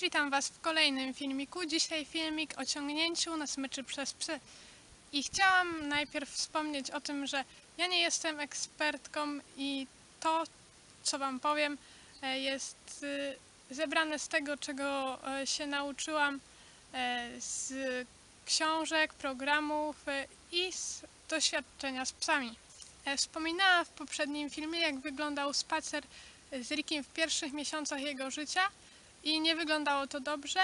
witam Was w kolejnym filmiku. Dzisiaj filmik o ciągnięciu na smyczy przez psy. I chciałam najpierw wspomnieć o tym, że ja nie jestem ekspertką i to, co Wam powiem, e, jest y, zebrane z tego, czego e, się nauczyłam e, z książek, programów e, i z doświadczenia z psami. E, Wspominałam w poprzednim filmie, jak wyglądał spacer z Rickiem w pierwszych miesiącach jego życia i nie wyglądało to dobrze.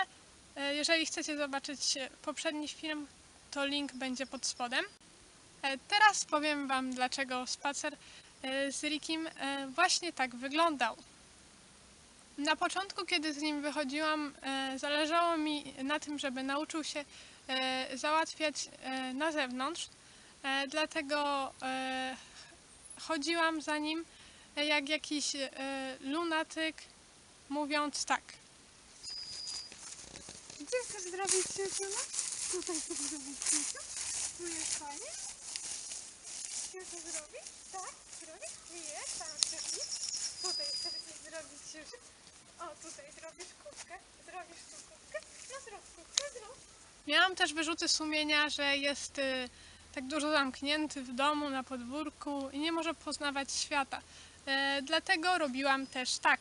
E, Jeżeli chcecie zobaczyć e, poprzedni film, to link będzie pod spodem. E, Teraz powiem Wam, dlaczego spacer z Rickiem e, właśnie tak wyglądał. Na początku, kiedy z nim wychodziłam, zależało mi na tym, żeby nauczył się załatwiać na zewnątrz. Dlatego chodziłam za nim jak jakiś lunatyk, mówiąc tak. Chcesz zrobić siusiuna? Tutaj chcesz zrobić siusiu? Tu jest fajnie? Chcesz to zrobić? Tak? Zrobić? Nie, tam iść? Tutaj chcesz zrobić siusiu? O, tutaj zrobisz kubkę. Zrobisz tu kubkę? No zrób kubkę, zrób. Miałam też wyrzuty sumienia, że jest y, tak dużo zamknięty w domu, na podwórku i nie może poznawać świata. E, dlatego robiłam też tak.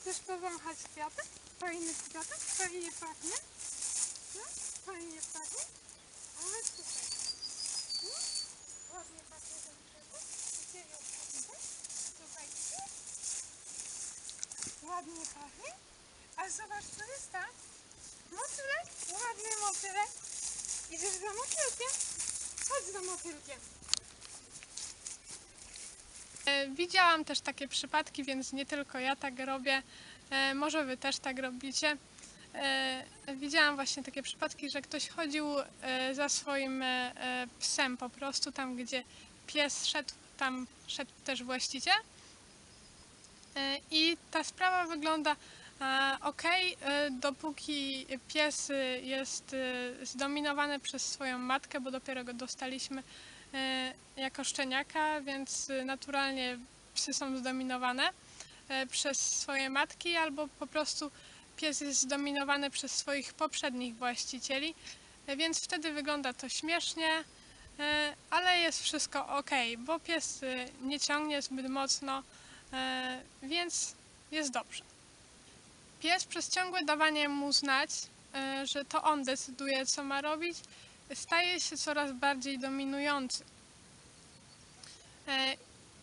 Chcesz powąchać kwiatek? Fajny kwiatek? Fajnie pachnie? No? Fajnie pachnie? Ale tutaj. No? Ładnie pachnie ten kwiatek. Gdzie ją tutaj? Tutaj. Ładnie pachnie? A zobacz, co jest tam? Motylek? Ładny motylek. Idziesz za motylkiem? Chodź za motylkiem. E, widziałam też takie przypadki, więc nie tylko ja tak robię. E, może wy też tak robicie. E, widziałam właśnie takie przypadki, że ktoś chodził e, za swoim psem po prostu tam, gdzie pies szedł, tam szedł też właściciel. I ta sprawa wygląda ok, dopóki pies jest zdominowany przez swoją matkę, bo dopiero go dostaliśmy jako szczeniaka, więc naturalnie psy są zdominowane przez swoje matki, albo po prostu pies jest zdominowany przez swoich poprzednich właścicieli, e, więc wtedy wygląda to śmiesznie, e, ale jest wszystko ok, bo pies nie ciągnie zbyt mocno, e, więc jest dobrze. Pies przez ciągłe dawanie mu znać, e, że to on decyduje, co ma robić, staje się coraz bardziej dominujący. E,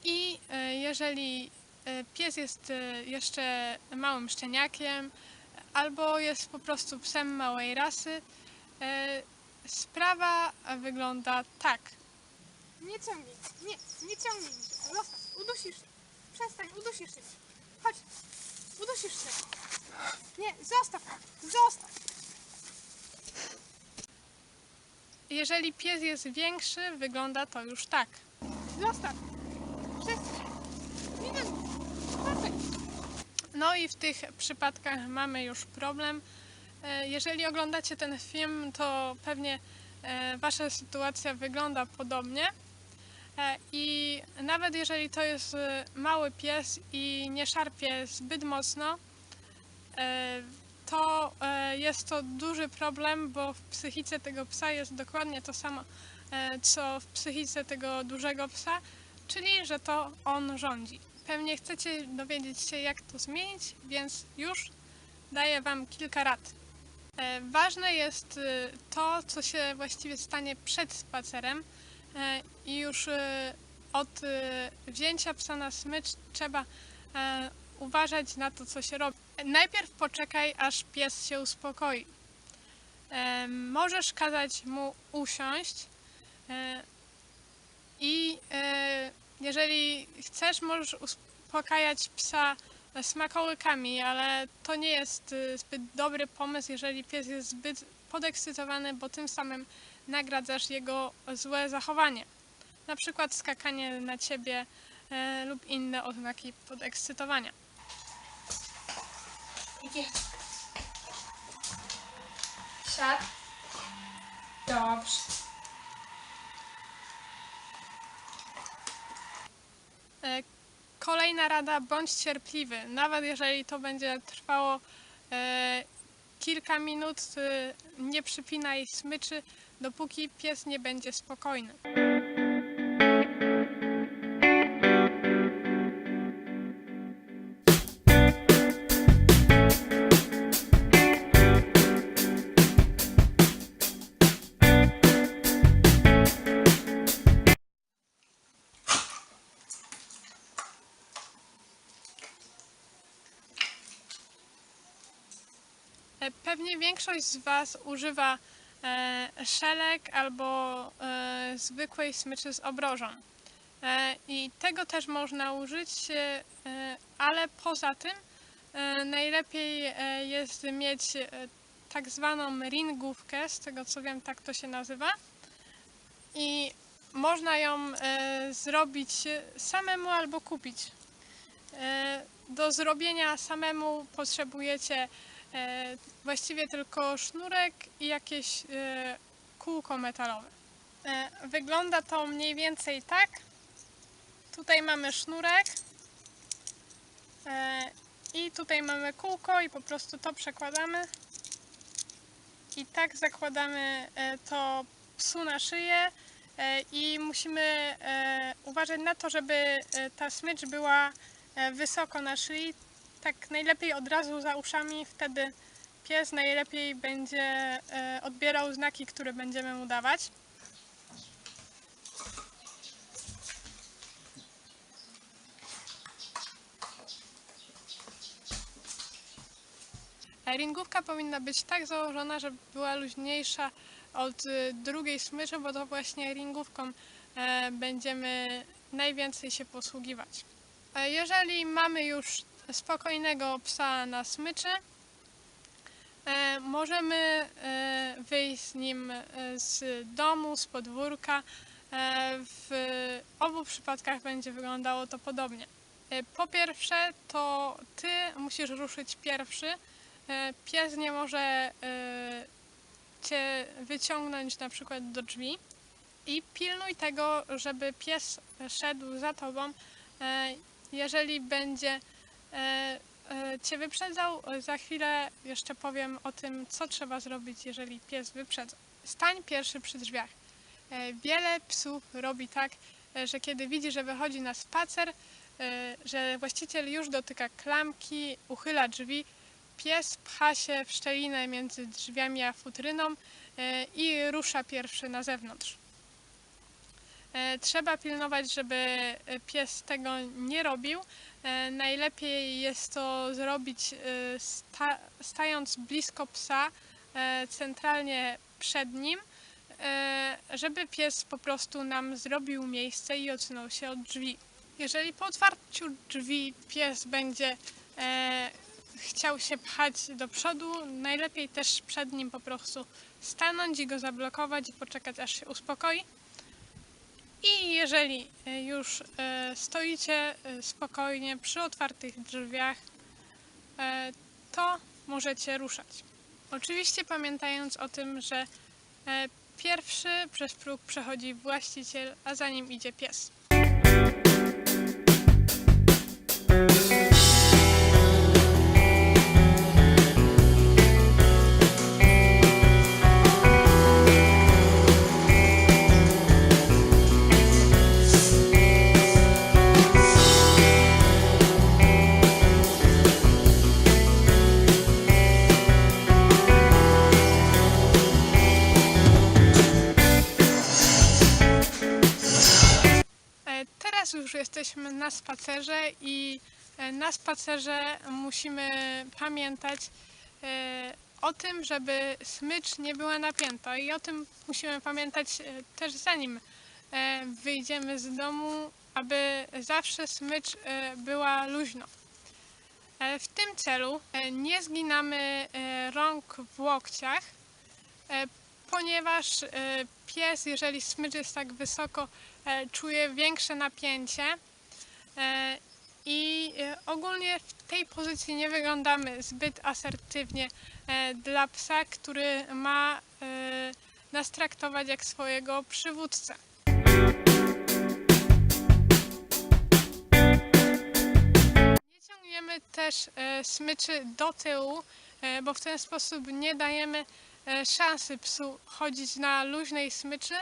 I e, jeżeli e, pies jest e, jeszcze małym szczeniakiem, albo jest po prostu psem małej rasy, e, sprawa wygląda tak. Nie ciągnij. Nie, nie ciągnij. Zostaw. Udusisz się. Przestań, udusisz się. Chodź. Udusisz się. Nie, zostaw. Zostaw. Jeżeli pies jest większy, wygląda to już tak. Zostaw. Przestań. Nie wiem. Przestań. No i w tych przypadkach mamy już problem. E, Jeżeli oglądacie ten film, to pewnie e, wasza sytuacja wygląda podobnie. E, I nawet jeżeli to jest mały pies i nie szarpie zbyt mocno, to jest to duży problem, bo w psychice tego psa jest dokładnie to samo, co w psychice tego dużego psa, czyli że to on rządzi. Pewnie chcecie dowiedzieć się, jak to zmienić, więc już daję Wam kilka rad. E, Ważne jest e, to, co się właściwie stanie przed spacerem e, i już od wzięcia psa na smycz trzeba uważać na to, co się robi. Najpierw poczekaj, aż pies się uspokoi. Możesz kazać mu usiąść i jeżeli chcesz, możesz uspokajać psa smakołykami, ale to nie jest y, zbyt dobry pomysł, jeżeli pies jest zbyt podekscytowany, bo tym samym nagradzasz jego złe zachowanie. Na przykład skakanie na ciebie e, lub inne oznaki podekscytowania. Idzie. Siad. Dobrze. Kolejna rada, bądź cierpliwy, nawet jeżeli to będzie trwało e, kilka minut e, nie przypinaj smyczy, dopóki pies nie będzie spokojny. Pewnie większość z Was używa e, szelek albo e, zwykłej smyczy z obrożą. E, I tego też można użyć, e, e, ale poza tym e, najlepiej e, jest mieć e, tak zwaną ringówkę, z tego co wiem tak to się nazywa. I można ją e, zrobić samemu albo kupić. E, Do zrobienia samemu potrzebujecie e, właściwie tylko sznurek i jakieś e, kółko metalowe. E, Wygląda to mniej więcej tak. Tutaj mamy sznurek e, i tutaj mamy kółko i po prostu to przekładamy i tak zakładamy e, to psu na szyję e, i musimy e, uważać na to, żeby e, ta smycz była e, wysoko na szyi, tak najlepiej od razu za uszami, wtedy pies najlepiej będzie e, odbierał znaki, które będziemy mu dawać. E, Ringówka powinna być tak założona, żeby była luźniejsza od y, drugiej smyczy, bo to właśnie ringówką e, będziemy najwięcej się posługiwać. E, Jeżeli mamy już spokojnego psa na smyczy, e, możemy e, wyjść z nim e, z domu, z podwórka. W obu przypadkach będzie wyglądało to podobnie. Po pierwsze, to ty musisz ruszyć pierwszy. Pies nie może cię wyciągnąć na przykład do drzwi i pilnuj tego, żeby pies szedł za tobą. Jeżeli będzie cię wyprzedzał, za chwilę jeszcze powiem o tym, co trzeba zrobić, jeżeli pies wyprzedza. Stań pierwszy przy drzwiach. E, Wiele psów robi tak, e, że kiedy widzi, że wychodzi na spacer, e, że właściciel już dotyka klamki, uchyla drzwi, pies pcha się w szczelinę między drzwiami a futryną e, i rusza pierwszy na zewnątrz. E, Trzeba pilnować, żeby e, pies tego nie robił. E, Najlepiej jest to zrobić sta, stając blisko psa, centralnie przed nim, żeby pies po prostu nam zrobił miejsce i odsunął się od drzwi. Jeżeli po otwarciu drzwi pies będzie chciał się pchać do przodu, najlepiej też przed nim po prostu stanąć i go zablokować i poczekać aż się uspokoi. I jeżeli e, już e, stoicie e, spokojnie przy otwartych drzwiach, to możecie ruszać. Oczywiście pamiętając o tym, że pierwszy przez próg przechodzi właściciel, a za nim idzie pies. Na spacerze i e, na spacerze musimy pamiętać e, o tym, żeby smycz nie była napięta i o tym musimy pamiętać e, też zanim wyjdziemy z domu, aby zawsze smycz była luźno. W tym celu nie zginamy rąk w łokciach, ponieważ pies, jeżeli smycz jest tak wysoko, czuje większe napięcie i e, ogólnie w tej pozycji nie wyglądamy zbyt asertywnie e, dla psa, który ma e, nas traktować jak swojego przywódcę. Nie ciągniemy też e, smyczy do tyłu, e, bo w ten sposób nie dajemy e, szansy psu chodzić na luźnej smyczy.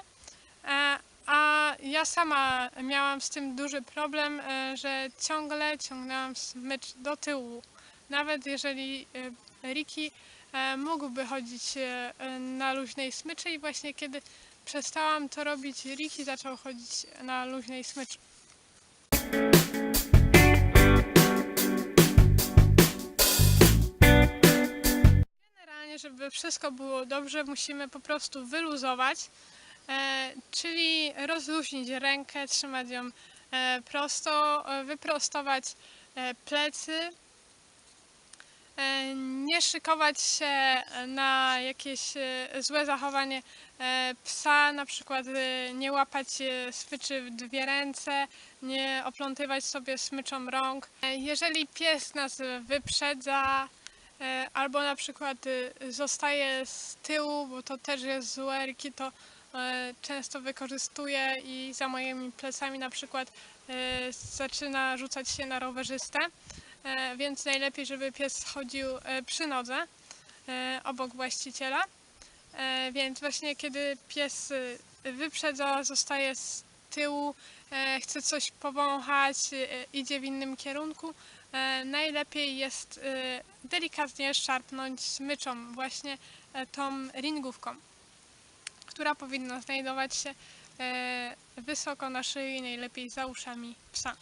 A ja sama miałam z tym duży problem, e, że ciągle ciągnęłam smycz do tyłu. Nawet jeżeli e, Riki e, mógłby chodzić na luźnej smyczy i właśnie kiedy przestałam to robić, Riki zaczął chodzić na luźnej smyczy. Generalnie, żeby wszystko było dobrze, musimy po prostu wyluzować, czyli rozluźnić rękę, trzymać ją e, prosto, e, wyprostować e, plecy, e, nie szykować się na jakieś e, złe zachowanie e, psa, na przykład e, nie łapać e, smyczy w dwie ręce, nie oplątywać sobie smyczą rąk. E, Jeżeli pies nas wyprzedza, E, Albo na przykład zostaje z tyłu, bo to też jest złe. To e, często wykorzystuje i za moimi plecami na przykład e, zaczyna rzucać się na rowerzystę. E, Więc najlepiej, żeby pies chodził e, przy nodze e, obok właściciela. E, Więc właśnie kiedy pies wyprzedza, zostaje z tyłu, e, chce coś powąchać, e, idzie w innym kierunku, e, najlepiej jest e, delikatnie szarpnąć smyczą, właśnie e, tą ringówką, która powinna znajdować się e, wysoko na szyi, najlepiej za uszami psa.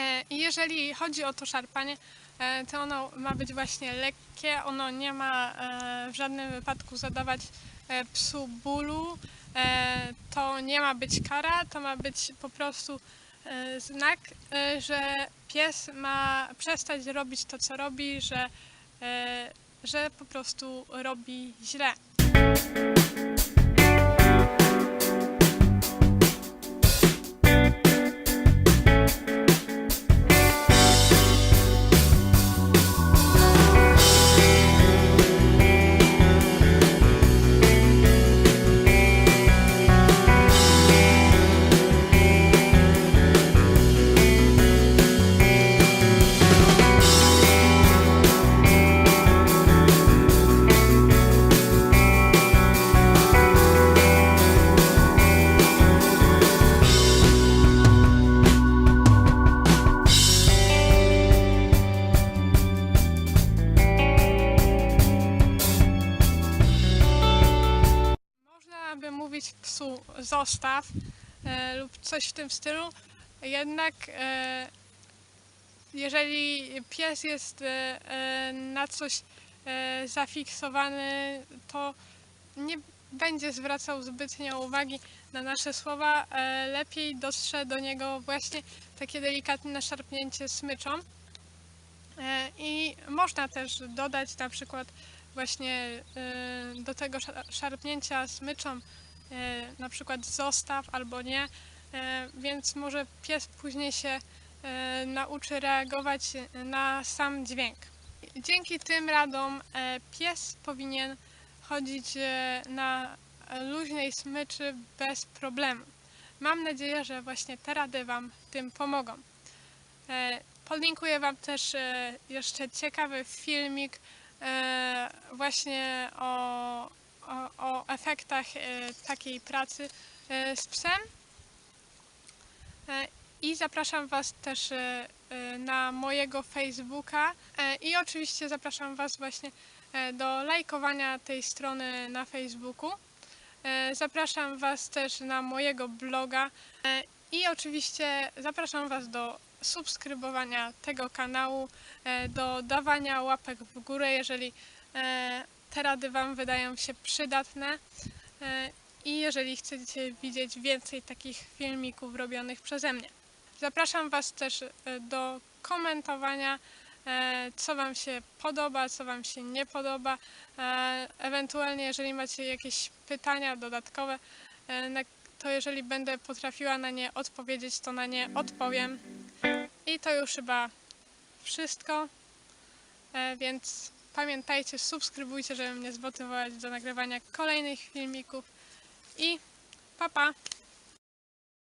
E, jeżeli chodzi o to szarpanie, e, to ono ma być właśnie lekkie, ono nie ma w żadnym wypadku zadawać psu bólu, to nie ma być kara, to ma być po prostu znak, że pies ma przestać robić to, co robi, że, że po prostu robi źle. Psu zostaw e, lub coś w tym stylu, jednak e, jeżeli pies jest e, e, na coś e, zafiksowany, to nie będzie zwracał zbytnio uwagi na nasze słowa. E, lepiej dostrze do niego właśnie takie delikatne szarpnięcie smyczą. E, I można też dodać na przykład właśnie e, do tego szar- szarpnięcia smyczą na przykład zostaw albo nie, e, więc może pies później się e, nauczy reagować na sam dźwięk. Dzięki tym radom e, pies powinien chodzić e, na luźnej smyczy bez problemu. Mam nadzieję, że właśnie te rady Wam w tym pomogą. E, Podlinkuję Wam też e, jeszcze ciekawy filmik e, właśnie o, o, o efektach e, takiej pracy e, z psem. E, I zapraszam Was też na mojego Facebooka i oczywiście zapraszam Was właśnie do lajkowania tej strony na Facebooku. Zapraszam Was też na mojego bloga i oczywiście zapraszam Was do subskrybowania tego kanału, do dawania łapek w górę, jeżeli te rady Wam wydają się przydatne. E, I jeżeli chcecie widzieć więcej takich filmików robionych przeze mnie. Zapraszam Was też e, do komentowania, e, co Wam się podoba, co Wam się nie podoba. Ewentualnie, jeżeli macie jakieś pytania dodatkowe, to jeżeli będę potrafiła na nie odpowiedzieć, to na nie odpowiem. I to już chyba wszystko. Więc pamiętajcie, subskrybujcie, żeby mnie zmotywować do nagrywania kolejnych filmików. I pa pa!